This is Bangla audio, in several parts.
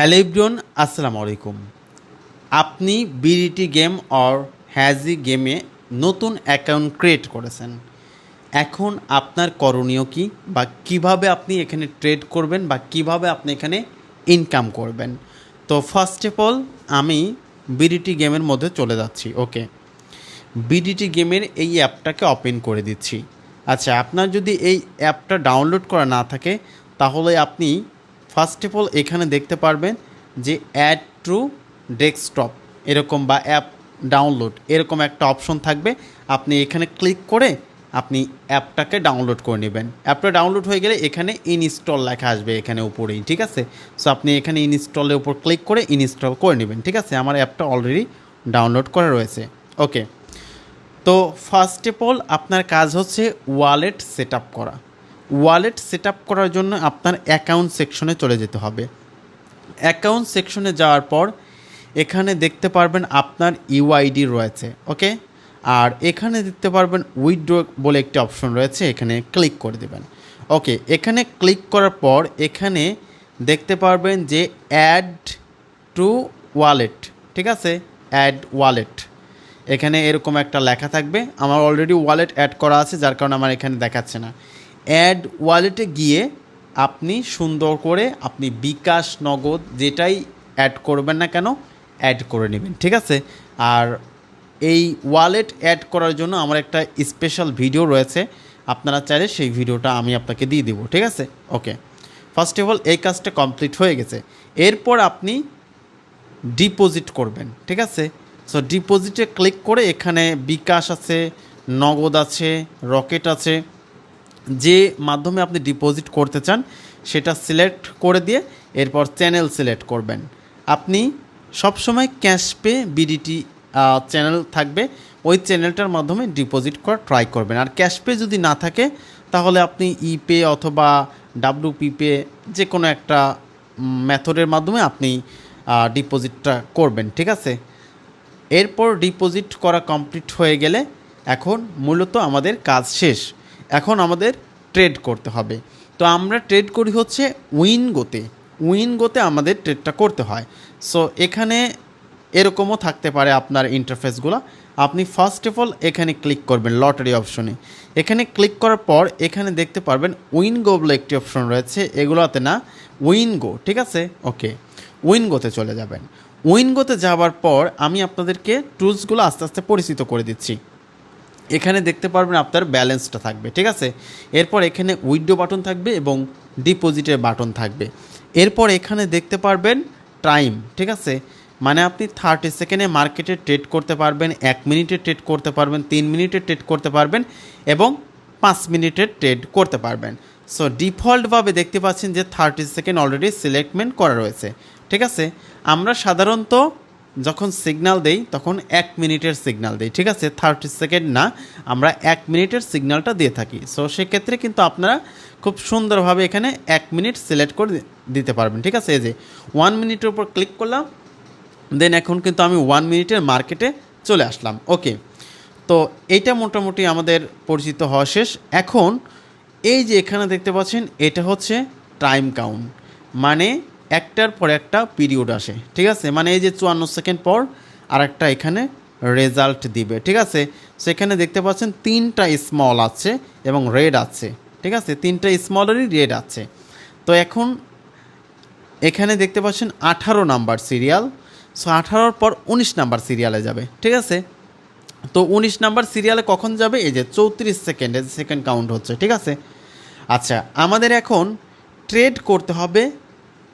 হ্যালো ইব্রিয়ন আসসালামু আলাইকুম। আপনি বিডিটি গেম অর হ্যাজি গেমে নতুন অ্যাকাউন্ট ক্রিয়েট করেছেন। এখন আপনার করণীয় কি বা কীভাবে আপনি এখানে ট্রেড করবেন বা কীভাবে আপনি এখানে ইনকাম করবেন? তো ফার্স্ট অফ অল, আমি বিডিটি গেমের মধ্যে চলে যাচ্ছি, ওকে? বিডিটি গেমের এই অ্যাপটাকে ওপেন করে দিচ্ছি। আচ্ছা আপনার যদি এই অ্যাপটা ডাউনলোড করা না থাকে, তাহলে আপনি ফার্স্ট অফ অল এখানে দেখতে পারবেন যে অ্যাড টু ডেস্কটপ এরকম বা অ্যাপ ডাউনলোড এরকম একটা অপশন থাকবে। আপনি এখানে ক্লিক করে আপনি অ্যাপটাকে ডাউনলোড করে নেবেন। অ্যাপটা ডাউনলোড হয়ে গেলে এখানে ইনস্টল লেখা আসবে এখানে উপরেই, ঠিক আছে? সো আপনি এখানে ইনস্টলের উপর ক্লিক করে ইনস্টল করে নেবেন, ঠিক আছে? আমার অ্যাপটা অলরেডি ডাউনলোড করা রয়েছে। ওকে তো ফার্স্ট অফ অল আপনার কাজ হচ্ছে ওয়ালেট সেট করা। ওয়ালেট সেট করার জন্য আপনার অ্যাকাউন্ট সেকশনে চলে যেতে হবে। অ্যাকাউন্ট সেকশনে যাওয়ার পর এখানে দেখতে পারবেন আপনার ইউআইডি রয়েছে, ওকে? আর এখানে দেখতে পারবেন উইথড্র বলে একটি অপশন রয়েছে, এখানে ক্লিক করে দেবেন। ওকে, এখানে ক্লিক করার পর এখানে দেখতে পারবেন যে অ্যাড টু ওয়ালেট ঠিক আছে? অ্যাড ওয়ালেট এখানে এরকম একটা লেখা থাকবে। আমার অলরেডি ওয়ালেট অ্যাড করা আছে, যার কারণে আমার এখানে দেখাচ্ছে না। অ্যাড ওয়ালেটে গিয়ে আপনি সুন্দর করে আপনি বিকাশ, নগদ যেটাই অ্যাড করবেন না কেন, অ্যাড করে নেবেন, ঠিক আছে? আর এই ওয়ালেট অ্যাড করার জন্য আমার একটা স্পেশাল ভিডিও রয়েছে, আপনারা চাইলে সেই ভিডিওটা আমি আপনাকে দিয়ে দেবো, ঠিক আছে? ওকে। ফার্স্ট অফ অল এই কাজটা কমপ্লিট হয়ে গেছে। এরপর আপনি ডিপোজিট করবেন, ঠিক আছে? সো ডিপোজিটে ক্লিক করে এখানে বিকাশ আছে, নগদ আছে রকেট আছে যে মাধ্যমে আপনি ডিপোজিট করতে চান, সেটা সিলেক্ট করে দিয়ে এরপর চ্যানেল সিলেক্ট করবেন। আপনি সবসময় ক্যাশ পে বিডিটি চ্যানেল থাকবে, ওই চ্যানেলটার মাধ্যমে ডিপোজিট করা ট্রাই করবেন। আর ক্যাশ পে যদি না থাকে, তাহলে আপনি ইপে অথবা ডাব্লুপি পে যে কোনো একটা মেথডের মাধ্যমে আপনি ডিপোজিটটা করবেন, ঠিক আছে? এরপর ডিপোজিট করা কমপ্লিট হয়ে গেলে এখন মূলত আমাদের কাজ শেষ। এখন আমাদের ট্রেড করতে হবে। তো আমরা ট্রেড করি হচ্ছে উইনগোতে উইনগোতে আমাদের ট্রেডটা করতে হয়। সো এখানে এরকমও থাকতে পারে আপনার ইন্টারফেসগুলো আপনি ফার্স্ট অফ অল এখানে ক্লিক করবেন লটারি অপশনে এখানে ক্লিক করার পর এখানে দেখতে পারবেন উইনগো বলে একটি অপশন রয়েছে। এগুলোতে না উইনগো ঠিক আছে? ওকে উইনগোতে চলে যাবেন। উইনগোতে যাওয়ার পর আমি আপনাদেরকে টুলসগুলো আস্তে আস্তে পরিচিত করে দিচ্ছি। এখানে দেখতে পারবেন আপনার ব্যালেন্সটা থাকবে, ঠিক আছে? এরপর এখানে উইডো বাটন থাকবে এবং ডিপোজিটের বাটন থাকবে। এরপর এখানে দেখতে পারবেন টাইম, ঠিক আছে? মানে আপনি থার্টি সেকেন্ডে মার্কেটে ট্রেড করতে পারবেন, এক মিনিটে ট্রেড করতে পারবেন, তিন মিনিটে ট্রেড করতে পারবেন এবং পাঁচ মিনিটের ট্রেড করতে পারবেন। সো ডিফল্টভাবে দেখতে পাচ্ছেন যে থার্টি সেকেন্ড অলরেডি সিলেক্টমেন্ট করা রয়েছে, ঠিক আছে? আমরা সাধারণত যখন সিগনাল দেই, তখন এক মিনিটের সিগনাল দেই, ঠিক আছে? থার্টি সেকেন্ড না, আমরা এক মিনিটের সিগনালটা দিয়ে থাকি। সো সেক্ষেত্রে কিন্তু আপনারা খুব সুন্দরভাবে এখানে এক মিনিট সিলেক্ট করে দিতে পারবেন, ঠিক আছে? এই যে ওয়ান মিনিটের উপর ক্লিক করলাম দেন এখন কিন্তু আমি ওয়ান মিনিটের মার্কেটে চলে আসলাম। ওকে তো এইটা মোটামুটি আমাদের পরিচিত হওয়া শেষ। এখন, এই যে এখানে দেখতে পাচ্ছেন, এটা হচ্ছে টাইম কাউন্ট মানে একটার পর একটা পিরিয়ড আসে, ঠিক আছে? মানে এই যে চুয়ান্ন সেকেন্ড পর আর একটা এখানে রেজাল্ট দিবে, ঠিক আছে? সেখানে দেখতে পাচ্ছেন তিনটা স্মল আছে এবং রেড আছে, ঠিক আছে? তিনটা স্মলেরই রেড আছে। তো এখন এখানে দেখতে পাচ্ছেন আঠারো নাম্বার সিরিয়াল সো আঠারোর পর উনিশ নাম্বার সিরিয়ালে যাবে, ঠিক আছে? তো উনিশ নাম্বার সিরিয়ালে কখন যাবে? এই যে চৌত্রিশ সেকেন্ডে সেকেন্ড কাউন্ট হচ্ছে, ঠিক আছে? আচ্ছা আমাদের এখন ট্রেড করতে হবে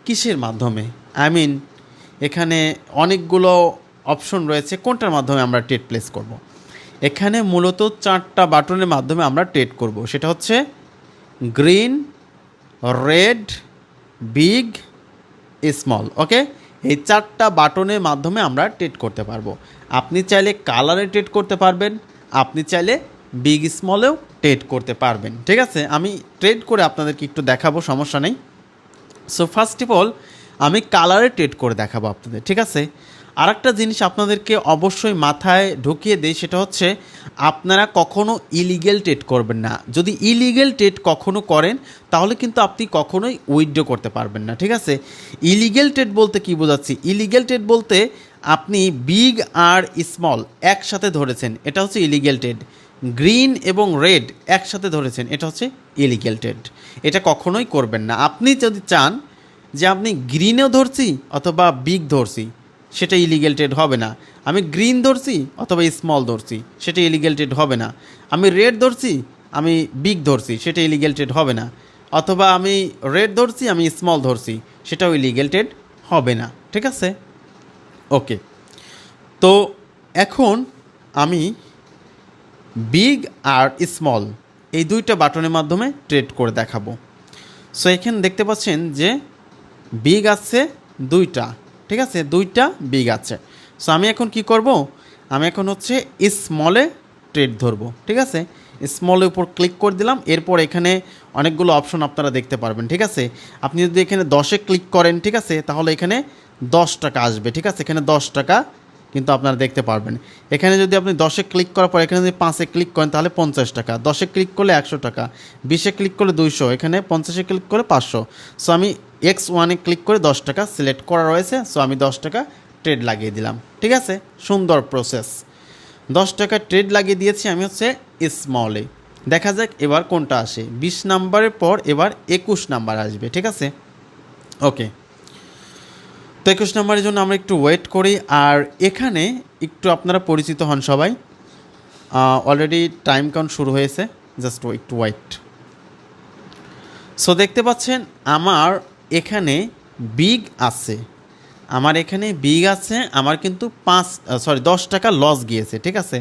কিসের মাধ্যমে? আই মিন এখানে অনেকগুলো অপশন রয়েছে, কোনটার মাধ্যমে আমরা ট্রেড প্লেস করব। এখানে মূলত চারটা বাটনের মাধ্যমে আমরা ট্রেড করব। সেটা হচ্ছে green red big small okay এই চারটা বাটনের মাধ্যমে আমরা ট্রেড করতে পারব। আপনি চাইলে কালারে ট্রেড করতে পারবেন, আপনি চাইলে বিগ স্মলেও ট্রেড করতে পারবেন। ঠিক আছে? আমি ট্রেড করে আপনাদেরকে একটু দেখাবো, সমস্যা নেই। সো ফার্স্ট অফ অল আমি কালারে ট্রেড করে দেখাবো আপনাদের, ঠিক আছে? আর একটা জিনিস আপনাদেরকে অবশ্যই মাথায় ঢুকিয়ে দেয় সেটা হচ্ছে, আপনারা কখনো ইলিগেল ট্রেড করবেন না। যদি ইলিগেল ট্রেড কখনো করেন, তাহলে কিন্তু আপনি কখনোই উইথড্র করতে পারবেন না, ঠিক আছে? ইলিগেল ট্রেড বলতে কি বোঝাচ্ছি? ইলিগেল ট্রেড বলতে আপনি বিগ আর স্মল একসাথে ধরেছেন, এটা হচ্ছে ইলিগেল ট্রেড গ্রিন এবং রেড একসাথে ধরেছেন, এটা হচ্ছে ইলিগেল ট্রেড। এটা কখনোই করবেন না। আপনি যদি চান যে আপনি গ্রিনেও ধরছি অথবা বিগ ধরছি, সেটা ইলিগেল ট্রেড হবে না। আমি গ্রিন ধরছি অথবা স্মল ধরছি, সেটা ইলিগেল ট্রেড হবে না। আমি রেড ধরছি, আমি বিগ ধরছি, সেটা ইলিগেল ট্রেড হবে না। অথবা আমি রেড ধরছি, আমি স্মল ধরছি, সেটাও ইলিগেল ট্রেড হবে না। ঠিক আছে? ওকে। তো এখন আমি বিগ আর স্মল, এই দুইটা বাটনের মাধ্যমে ট্রেড করে দেখাবো। সো এখানে দেখতে পাচ্ছেন যে বিগ আছে দুইটা, ঠিক আছে? দুইটা বিগ আছে। সো আমি এখন কি করব? আমি এখন হচ্ছে স্মলে ট্রেড ধরবো, ঠিক আছে? স্মলের উপর ক্লিক করে দিলাম, এরপর এখানে অনেকগুলো অপশন আপনারা দেখতে পারবেন, ঠিক আছে? আপনি যদি এখানে দশে ক্লিক করেন, ঠিক আছে? তাহলে এখানে দশ টাকা আসবে, ঠিক আছে? এখানে দশ টাকা কিন্তু আপনারা দেখতে পারবেন। এখানে যদি আপনি দশে ক্লিক করার পর, এখানে যদি পাঁচে ক্লিক করেন, তাহলে পঞ্চাশ টাকা। দশে ক্লিক করলে একশো টাকা। বিশে ক্লিক করলে দুইশো। এখানে পঞ্চাশে ক্লিক করে পাঁচশো। সো, আমি এক্স ওয়ানে ক্লিক করে দশ টাকা সিলেক্ট করা রয়েছে। সো, আমি দশ টাকা ট্রেড লাগিয়ে দিলাম। ঠিক আছে? সুন্দর প্রসেস। দশ টাকা ট্রেড লাগিয়ে দিয়েছি আমি হচ্ছে স্মলে দেখা যাক এবার কোনটা আসে। বিশ নাম্বারের পর এবার একুশ নাম্বার আসবে। ঠিক আছে? ওকে। তো একুশ নম্বরের জন্য আমরা একটু ওয়েট করি। আর এখানে একটু আপনারা পরিচিত হন সবাই। অলরেডি টাইম কাউন্ট শুরু হয়েছে। জাস্ট একটু ওয়েট সো দেখতে পাচ্ছেন, আমার এখানে বিগ আছে। আমার এখানে বিগ আছে, আমার কিন্তু পাঁচ সরি দশ টাকা লস গিয়েছে, ঠিক আছে?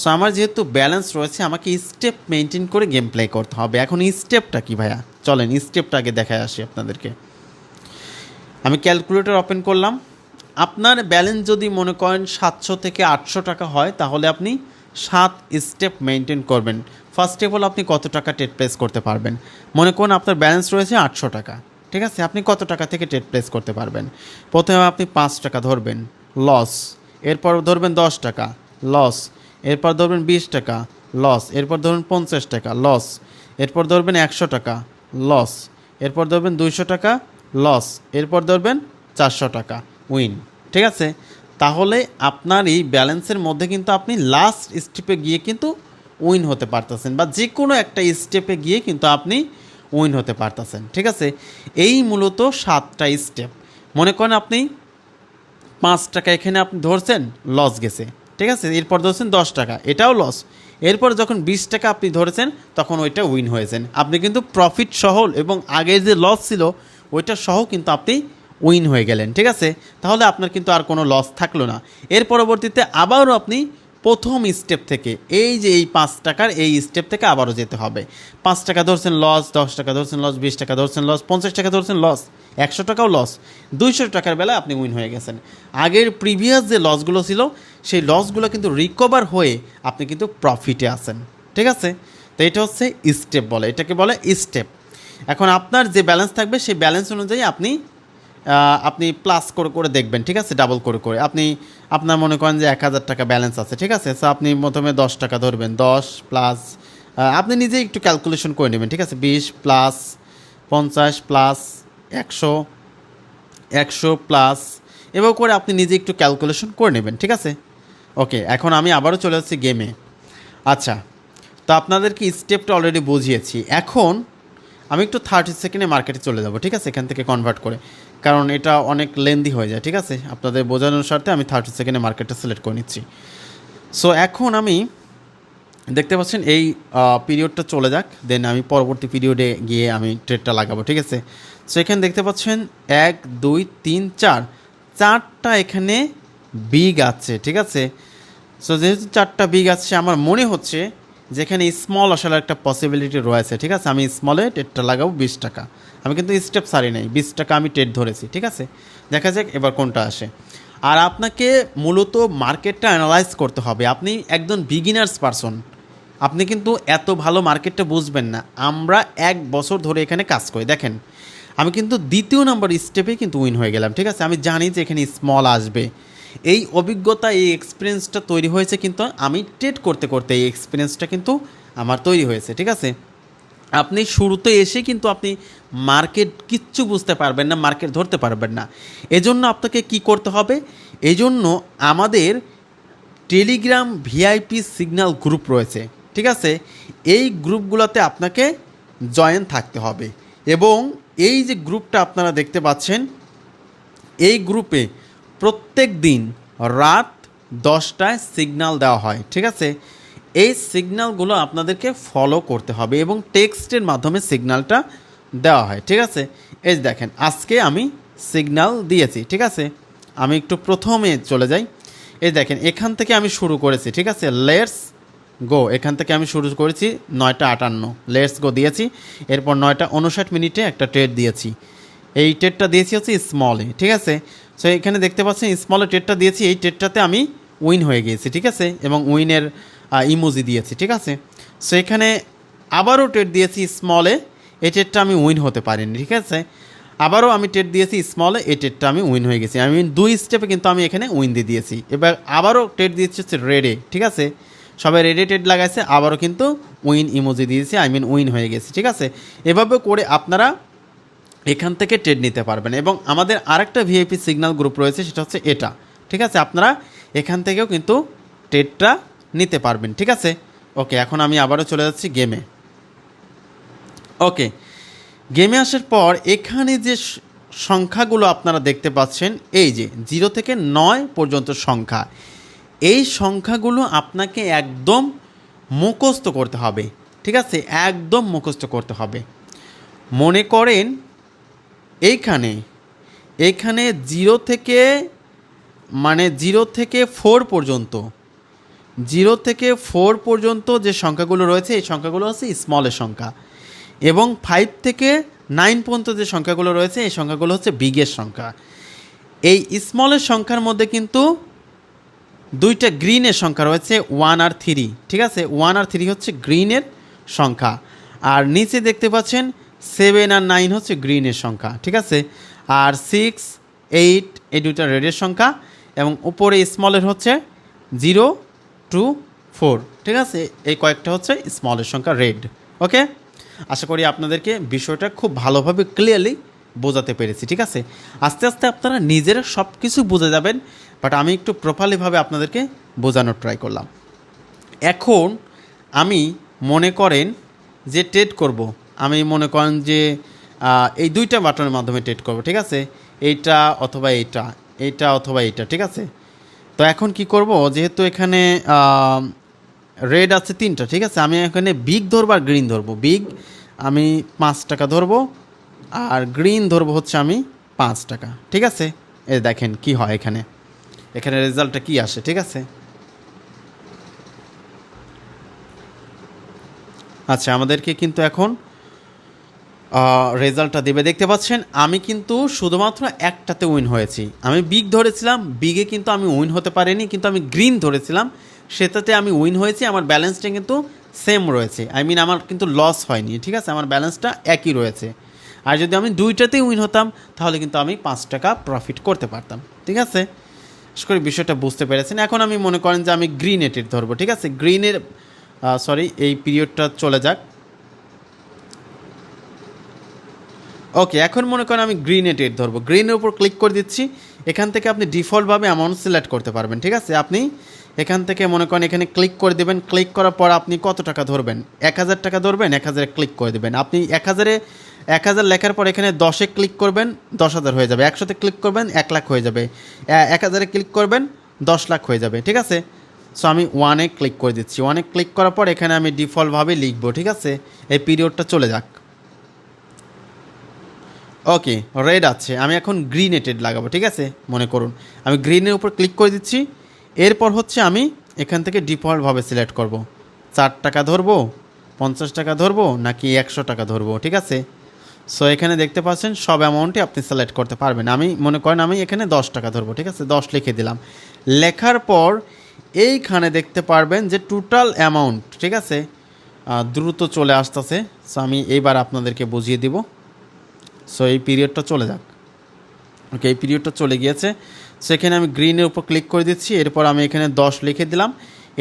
সো আমার যেহেতু ব্যালেন্স রয়েছে, আমাকে স্টেপ মেনটেন করে গেম প্লে করতে হবে। এখন স্টেপটা কি ভাইয়া? চলেন স্টেপটা আগে দেখায় আসি আপনাদেরকে। আমি ক্যালকুলেটর ওপেন করলাম। আপনার ব্যালেন্স যদি মনে করেন সাতশো থেকে আটশো টাকা হয়, তাহলে আপনি সাত স্টেপ মেনটেন করবেন। ফার্স্ট অফ অল আপনি কত টাকা ট্রেড প্লেস করতে পারবেন। মনে করুন আপনার ব্যালেন্স রয়েছে আটশো টাকা, ঠিক আছে? আপনি কত টাকা থেকে টেট প্লেস করতে পারবেন? প্রথমে আপনি পাঁচ টাকা ধরবেন, লস। এরপর ধরবেন দশ টাকা, লস। এরপর ধরবেন বিশ টাকা, লস। এরপর ধরবেন পঞ্চাশ টাকা, লস। এরপর ধরবেন একশো টাকা, লস। এরপর ধরবেন দুইশো টাকা লস। এরপর ধরবেন চারশো টাকা। উইন। ঠিক আছে? তাহলে আপনার এই ব্যালেন্সের মধ্যে কিন্তু আপনি লাস্ট স্টেপে গিয়ে কিন্তু উইন হতে পারতেছেন বা যে কোনো একটা স্টেপে গিয়ে কিন্তু আপনি উইন হতে পারতেছেন। ঠিক আছে? এই মূলত সাতটা স্টেপ মনে করেন আপনি পাঁচ টাকা এখানে আপনি ধরছেন লস গেছে। ঠিক আছে? এরপর ধরছেন দশ টাকা। এটাও লস এরপর যখন বিশ টাকা আপনি ধরেছেন, তখন ওইটা উইন হয়েছেন। আপনি কিন্তু প্রফিট সহল এবং আগে যে লস ছিল ওইটা সহ কিন্তু আপনি উইন হয়ে গেলেন, ঠিক আছে? তাহলে আপনার কিন্তু আর কোনো লস থাকল না। এর পরবর্তীতে আবারও আপনি প্রথম স্টেপ থেকে, এই যে এই পাঁচ টাকার এই স্টেপ থেকে আবারও যেতে হবে। পাঁচ টাকা ধরছেন লস দশ টাকা ধরছেন লস বিশ টাকা ধরছেন লস পঞ্চাশ টাকা ধরছেন লস একশো টাকাও লস দুইশো টাকার বেলায় আপনি উইন হয়ে গেছেন। আগের প্রিভিয়াস যে লসগুলো ছিল, সেই লসগুলো কিন্তু রিকভার হয়ে আপনি কিন্তু প্রফিটে আছেন, ঠিক আছে? তো এটা হচ্ছে স্টেপ বলে। এটাকে বলে স্টেপ এখন আপনার যে ব্যালেন্স থাকবে, সেই ব্যালেন্স অনুযায়ী আপনি আপনি প্লাস করে করে দেখবেন, ঠিক আছে? ডাবল করে করে। আপনি, আপনার মনে করেন যে এক হাজার টাকা ব্যালেন্স আছে, ঠিক আছে? সো আপনি প্রথমে দশ টাকা ধরবেন, দশ প্লাস আপনি নিজেই একটু ক্যালকুলেশন করে নেবেন, ঠিক আছে? বিশ প্লাস পঞ্চাশ প্লাস একশো একশো প্লাস এভাবে করে আপনি নিজে একটু ক্যালকুলেশন করে নেবেন, ঠিক আছে? ওকে এখন আমি আবারও চলে যাচ্ছি গেমে আচ্ছা তো আপনাদেরকে স্টেপটা অলরেডি বুঝিয়েছি। এখন আমি একটু থার্টি সেকেন্ডে মার্কেটে চলে যাব, ঠিক আছে? এখান থেকে কনভার্ট করে। কারণ এটা অনেক লেন্দি হয়ে যায়, ঠিক আছে? আপনাদের বোঝানোর স্বার্থে আমি থার্টি সেকেন্ডে মার্কেটটা সিলেক্ট করে নিচ্ছি। সো এখন আমি দেখতে পাচ্ছেন এই পিরিয়ডটা চলে যাক দেন আমি পরবর্তী পিরিয়ডে গিয়ে আমি ট্রেডটা লাগাবো, ঠিক আছে? সো এখানে দেখতে পাচ্ছেন এক, দুই, তিন, চার। চারটা এখানে বিগ আছে, ঠিক আছে? সো যেহেতু চারটা বিগ আছে, আমার মনে হচ্ছে যেখানে স্মল আসার একটা পসিবিলিটি রয়েছে, ঠিক আছে? আমি স্মলে টেটটা লাগাবো বিশ টাকা। আমি কিন্তু স্টেপ সারি নাই, বিশ টাকা আমি টেট ধরেছি, ঠিক আছে? দেখা যাক এবার কোনটা আসে। আর আপনাকে মূলত মার্কেটটা অ্যানালাইজ করতে হবে। আপনি একজন বিগিনার্স পারসন আপনি কিন্তু এত ভালো মার্কেটটা বুঝবেন না। আমরা এক বছর ধরে এখানে কাজ করি। দেখেন, আমি কিন্তু দ্বিতীয় নম্বর স্টেপে কিন্তু উইন হয়ে গেলাম, ঠিক আছে? আমি জানি যে এখানে স্মল আসবে। এই অভিজ্ঞতা, এই এক্সপিরিয়েন্সটা তৈরি হয়েছে কিন্তু আমি ট্রেড করতে করতে এই এক্সপিরিয়েন্সটা কিন্তু আমার তৈরি হয়েছে, ঠিক আছে? আপনি শুরুতে এসে কিন্তু আপনি মার্কেট কিচ্ছু বুঝতে পারবেন না মার্কেট ধরতে পারবেন না। এজন্য আপনাকে কি করতে হবে? এজন্য আমাদের টেলিগ্রাম ভিআইপি সিগন্যাল গ্রুপ রয়েছে, ঠিক আছে? এই গ্রুপগুলোতে আপনাকে জয়েন থাকতে হবে। এবং এই যে গ্রুপটা আপনারা দেখতে পাচ্ছেন, এই গ্রুপে প্রত্যেক দিন রাত দশটায় সিগন্যাল দেওয়া হয়, ঠিক আছে? এই সিগন্যালগুলো আপনাদেরকে ফলো করতে হবে এবং টেক্সটের মাধ্যমে সিগন্যালটা দেওয়া হয়, ঠিক আছে? এই দেখেন, আজকে আমি সিগন্যাল দিয়েছি, ঠিক আছে? আমি একটু প্রথমে চলে যাই। এই দেখেন, এখান থেকে আমি শুরু করেছি, ঠিক আছে? লেটস গো এখান থেকে আমি শুরু করেছি নয়টা আটান্ন। লেটস গো দিয়েছি, এরপর নয়টা উনষাট মিনিটে একটা ট্রেড দিয়েছি। এই ট্রেডটা দিয়েছি হচ্ছে স্মলে ঠিক আছে? সো এখানে দেখতে পাচ্ছেন স্মলে ট্রেডটা দিয়েছি, এই ট্রেডটাতে আমি উইন হয়ে গিয়েছি, ঠিক আছে? এবং উইনের ইমোজি দিয়েছি, ঠিক আছে? সো এখানে আবারও ট্রেড দিয়েছি স্মলে এই ট্রেডটা আমি উইন হতে পারিনি, ঠিক আছে? আবারও আমি ট্রেড দিয়েছি স্মলে এই ট্রেডটা আমি উইন হয়ে গেছি। আমি দুই স্টেপে কিন্তু আমি এখানে উইন দিয়ে দিয়েছি। এবার আবারও ট্রেড দিয়েছি হচ্ছে রেডে ঠিক আছে? সবাই রেডে ট্রেড লাগাইছে, আবারও কিন্তু উইন ইমোজি দিয়েছি আই মিন উইন হয়ে গেছে, ঠিক আছে? এভাবে করে আপনারা এখান থেকে ট্রেড নিতে পারবেন। এবং আমাদের আরেকটা ভিআইপি সিগনাল গ্রুপ রয়েছে, সেটা হচ্ছে এটা। ঠিক আছে? আপনারা এখান থেকেও কিন্তু ট্রেডটা নিতে পারবেন। ঠিক আছে? ওকে এখন আমি আবারও চলে যাচ্ছি গেমে ওকে গেমে আসার পর এখানে যে সংখ্যাগুলো আপনারা দেখতে পাচ্ছেন, এই যে জিরো থেকে নয় পর্যন্ত সংখ্যা। এই সংখ্যাগুলো আপনাকে একদম মুখস্থ করতে হবে। ঠিক আছে? একদম মুখস্থ করতে হবে। মনে করেন এইখানে এইখানে জিরো থেকে মানে জিরো থেকে ফোর পর্যন্ত, জিরো থেকে ফোর পর্যন্ত যে সংখ্যাগুলো রয়েছে, এই সংখ্যাগুলো হচ্ছে স্মলের সংখ্যা। এবং ফাইভ থেকে নাইন পর্যন্ত যে সংখ্যাগুলো রয়েছে, এই সংখ্যাগুলো হচ্ছে বিগের সংখ্যা। এই স্মলের সংখ্যার মধ্যে কিন্তু দুইটা গ্রিনের সংখ্যা রয়েছে ওয়ান আর থ্রি ঠিক আছে? ওয়ান আর থ্রি হচ্ছে গ্রিনের সংখ্যা। আর নিচে দেখতে পাচ্ছেন সেভেন আর নাইন হচ্ছে গ্রিনের সংখ্যা, ঠিক আছে? আর সিক্স, এইট, এই দুইটা রেডের সংখ্যা, এবং উপরে স্মলের হচ্ছে জিরো, টু, ফোর, ঠিক আছে? এই কয়েকটা হচ্ছে স্মলের সংখ্যা রেড, ওকে? আশা করি আপনাদেরকে বিষয়টা খুব ভালোভাবে ক্লিয়ারলি বোঝাতে পেরেছি, ঠিক আছে? আস্তে আস্তে আপনারা নিজেরা সব কিছু বুঝে যাবেন বাট আমি একটু প্রপারলিভাবে আপনাদেরকে বোঝানোর ট্রাই করলাম। এখন আমি মনে করেন যে টেট করব। আমি মনে করেন যে এই দুইটা বাটনের মাধ্যমে ট্রেড করব, ঠিক আছে? এইটা অথবা এইটা এইটা অথবা এইটা, ঠিক আছে? তো এখন কি করব? যেহেতু এখানে রেড আছে তিনটা, ঠিক আছে? আমি এখানে বিগ ধরবো আর গ্রিন ধরবো। বিগ আমি পাঁচ টাকা ধরবো আর গ্রিন ধরবো হচ্ছে আমি পাঁচ টাকা, ঠিক আছে? এ দেখেন কি হয় এখানে। এখানে রেজাল্টটা কি আসে, ঠিক আছে? আচ্ছা আমাদেরকে কিন্তু এখন রেজাল্টটা দেবে। দেখতে পাচ্ছেন, আমি কিন্তু শুধুমাত্র একটাতে উইন হয়েছি। আমি বিগ ধরেছিলাম বিগে কিন্তু আমি উইন হতে পারিনি, কিন্তু আমি গ্রিন ধরেছিলাম। সেটাতে আমি উইন হয়েছি, আমার ব্যালেন্সটা কিন্তু সেম রয়েছে। আই মিন আমার কিন্তু লস হয়নি, ঠিক আছে? আমার ব্যালেন্সটা একই রয়েছে। আর যদি আমি দুইটাতেই উইন হতাম, তাহলে কিন্তু আমি পাঁচ টাকা প্রফিট করতে পারতাম, ঠিক আছে? আশা করি বিষয়টা বুঝতে পেরেছেন। এখন আমি মনে করেন যে আমি গ্রিন এটের ধরবো, ঠিক আছে? গ্রিনের সরি এই পিরিয়ডটা চলে যাক। ওকে এখন মনে করেন আমি গ্রিনে টেট ধরবো। গ্রিনের উপর ক্লিক করে দিচ্ছি। এখান থেকে আপনি ডিফল্টভাবে অ্যামাউন্ট সিলেক্ট করতে পারবেন, ঠিক আছে? আপনি এখান থেকে মনে করেন এখানে ক্লিক করে দেবেন। ক্লিক করার পর আপনি কত টাকা ধরবেন? এক হাজার টাকা ধরবেন, এক হাজারে ক্লিক করে দেবেন। আপনি এক হাজারে, এক হাজার লেখার পর এখানে দশে ক্লিক করবেন, দশ হাজার হয়ে যাবে। একশোতে ক্লিক করবেন, এক লাখ হয়ে যাবে। এক হাজারে ক্লিক করবেন, দশ লাখ হয়ে যাবে, ঠিক আছে? সো আমি ওয়ানে ক্লিক করে দিচ্ছি। ওয়ানে ক্লিক করার পর এখানে আমি ডিফল্টভাবে লিখব, ঠিক আছে? এই পিরিয়ডটা চলে যাক। ওকে রেড আছে। আমি এখন গ্রিন এটেড লাগাবো, ঠিক আছে? মনে করুন। আমি গ্রিনের উপর ক্লিক করে দিচ্ছি। এরপর হচ্ছে আমি এখান থেকে ডিফল্টভাবে সিলেক্ট করব। চার টাকা ধরবো, পঞ্চাশ টাকা ধরবো, নাকি একশো টাকা ধরবো, ঠিক আছে? সো এখানে দেখতে পাচ্ছেন সব অ্যামাউন্টই আপনি সিলেক্ট করতে পারবেন। আমি, মনে করেন আমি এখানে দশ টাকা ধরবো, ঠিক আছে? দশ লিখে দিলাম। লেখার পর এইখানে দেখতে পারবেন যে টোটাল অ্যামাউন্ট ঠিক আছে? দ্রুত চলে আসতেছে। সো আমি এইবার আপনাদেরকে বুঝিয়ে দিব। সো এই পিরিয়ডটা চলে যাক। ওকে এই পিরিয়ডটা চলে গিয়েছে। সো এখানে আমি গ্রিনের উপর ক্লিক করে দিচ্ছি। এরপর আমি এখানে দশ লিখে দিলাম।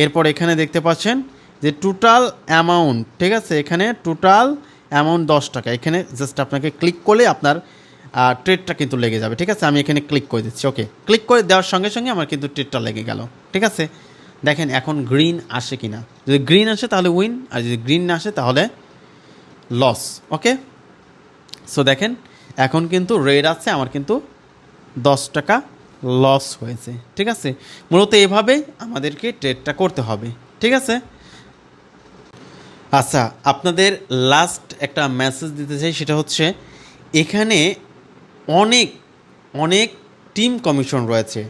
এরপর এখানে দেখতে পাচ্ছেন যে টোটাল অ্যামাউন্ট ঠিক আছে? এখানে টোটাল অ্যামাউন্ট দশ টাকা। এখানে জাস্ট আপনাকে ক্লিক করলে আপনার ট্রেডটা কিন্তু লেগে যাবে, ঠিক আছে? আমি এখানে ক্লিক করে দিচ্ছি। ওকে ক্লিক করে দেওয়ার সঙ্গে সঙ্গে আমার কিন্তু ট্রেডটা লেগে গেল, ঠিক আছে? দেখেন এখন গ্রিন আসে কি না যদি গ্রিন আসে তাহলে উইন আর যদি গ্রিন না আসে তাহলে লস ওকে সো দেখেন, এখন কিন্তু রেড আছে, আমার কিন্তু দশ টাকা লস হয়েছে। ঠিক আছে? মূলত এভাবেই আমাদেরকে ট্রেডটা করতে হবে। ঠিক আছে? আচ্ছা আপনাদের লাস্ট একটা মেসেজ দিতে চাই, সেটা হচ্ছে, এখানে অনেক অনেক টিম কমিশন রয়েছে।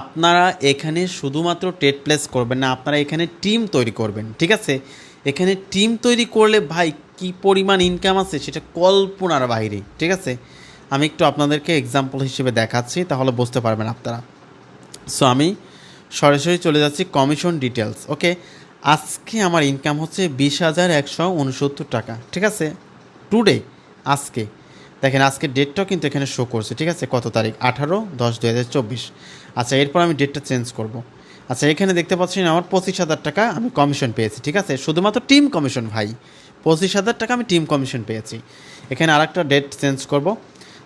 আপনারা এখানে শুধুমাত্র টেট প্লেস করবেন না, আপনারা এখানে টিম তৈরি করবেন। ঠিক আছে? এখানে টিম তৈরি করলে ভাই কি পরিমাণ ইনকাম আছে সেটা কল্পনার বাইরে, ঠিক আছে? আমি একটু আপনাদেরকে এক্সাম্পল হিসেবে দেখাচ্ছি, তাহলে বুঝতে পারবেন আপনারা। সো আমি সরাসরি চলে যাচ্ছি কমিশন ডিটেলস ওকে আজকে আমার ইনকাম হচ্ছে বিশ হাজার একশো উনসত্তর টাকা, ঠিক আছে? টুডে আজকে। দেখেন, আজকে ডেটটাও কিন্তু এখানে শো করছে, ঠিক আছে? কত তারিখ? আঠারো দশ দু হাজার চব্বিশ। আচ্ছা এরপর আমি ডেটটা চেঞ্জ করব। আচ্ছা এখানে দেখতে পাচ্ছেন আমার পঁচিশ হাজার টাকা আমি কমিশন পেয়েছি, ঠিক আছে? শুধুমাত্র টিম কমিশন ভাই। পঁচিশ হাজার টাকা আমি টিম কমিশন পেয়েছি। এখানে আরেকটা ডেট চেঞ্জ করব।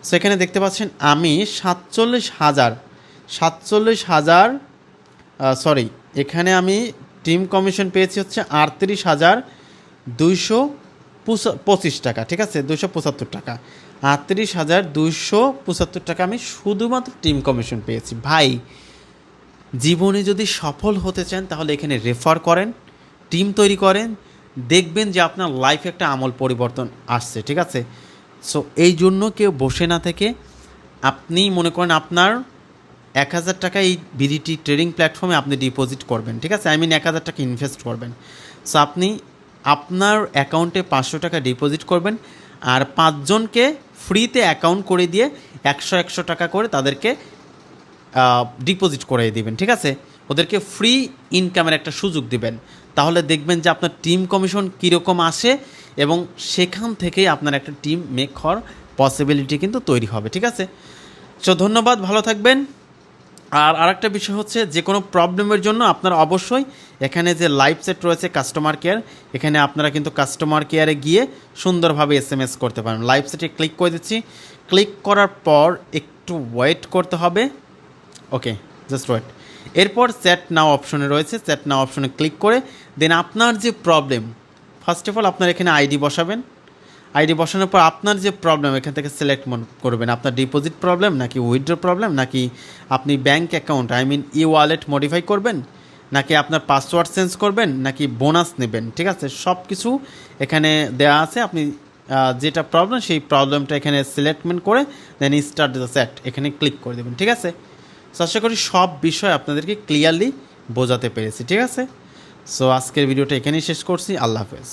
সো এখানে দেখতে পাচ্ছেন আমি সাতচল্লিশ হাজার সাতচল্লিশ হাজার সরি এখানে আমি টিম কমিশন পেয়েছি হচ্ছে আটত্রিশ হাজার দুইশো পঁচিশ টাকা, ঠিক আছে? দুশো পঁচাত্তর টাকা। আটত্রিশ হাজার দুইশো পঁচাত্তর টাকা আমি শুধুমাত্র টিম কমিশন পেয়েছি। ভাই, জীবনে যদি সফল হতে চান তাহলে এখানে রেফার করেন, টিম তৈরি করেন দেখবেন যে আপনার লাইফে একটা আমল পরিবর্তন আসছে, ঠিক আছে? সো এই জন্য কেউ বসে না থেকে আপনি মনে করেন আপনার এক হাজার টাকা এই বিডিটি ট্রেডিং প্ল্যাটফর্মে আপনি ডিপোজিট করবেন, ঠিক আছে? আই মিন এক হাজার টাকা ইনভেস্ট করবেন। সো আপনি আপনার অ্যাকাউন্টে পাঁচশো টাকা ডিপোজিট করবেন আর পাঁচজনকে ফ্রিতে অ্যাকাউন্ট করে দিয়ে একশো একশো টাকা করে তাদেরকে ডিপোজিট করে দিবেন, ঠিক আছে? ওদেরকে ফ্রি ইনকামের একটা সুযোগ দিবেন। তাহলে দেখবেন যে আপনার টিম কমিশন কীরকম আসে এবং সেখান থেকেই আপনার একটা টিম মেক হওয়ার পসিবিলিটি কিন্তু তৈরি হবে, ঠিক আছে? সো ধন্যবাদ, ভালো থাকবেন। আর আরেকটা বিষয় হচ্ছে যে কোনো প্রবলেমের জন্য আপনারা অবশ্যই এখানে যে লাইভ সেট রয়েছে কাস্টমার কেয়ার এখানে আপনারা কিন্তু কাস্টমার কেয়ারে গিয়ে সুন্দরভাবে এস এম এস করতে পারেন। লাইভ সেটে ক্লিক করে দিচ্ছি। ক্লিক করার পর একটু ওয়েট করতে হবে। ওকে জাস্ট ওয়েট এরপর চ্যাট নাও অপশনে রয়েছে। চ্যাট নাও অপশনে ক্লিক করে দেন আপনার যে প্রবলেম ফার্স্ট অফ অল আপনার এখানে আইডি বসাবেন। আইডি বসানোর পর আপনার যে প্রবলেম এখান থেকে সিলেক্ট করবেন। আপনার ডিপোজিট প্রবলেম নাকি উইথড্র প্রবলেম নাকি আপনি bank account I mean e wallet modify করবেন, নাকি আপনার পাসওয়ার্ড চেঞ্জ করবেন, নাকি বোনাস নেবেন, ঠিক আছে? সব কিছু এখানে দেওয়া আছে। আপনি যেটা প্রবলেম সেই প্রবলেমটা এখানে সিলেক্টমেন্ট করে দেন স্টার্ট দ্য সেট এখানে ক্লিক করে দেবেন, ঠিক আছে? সো আশা করি সব বিষয় আপনাদেরকে ক্লিয়ারলি বোঝাতে পেরেছি, ঠিক আছে? সো আজকের ভিডিওটা এখানেই শেষ করছি, আল্লাহ হাফেজ।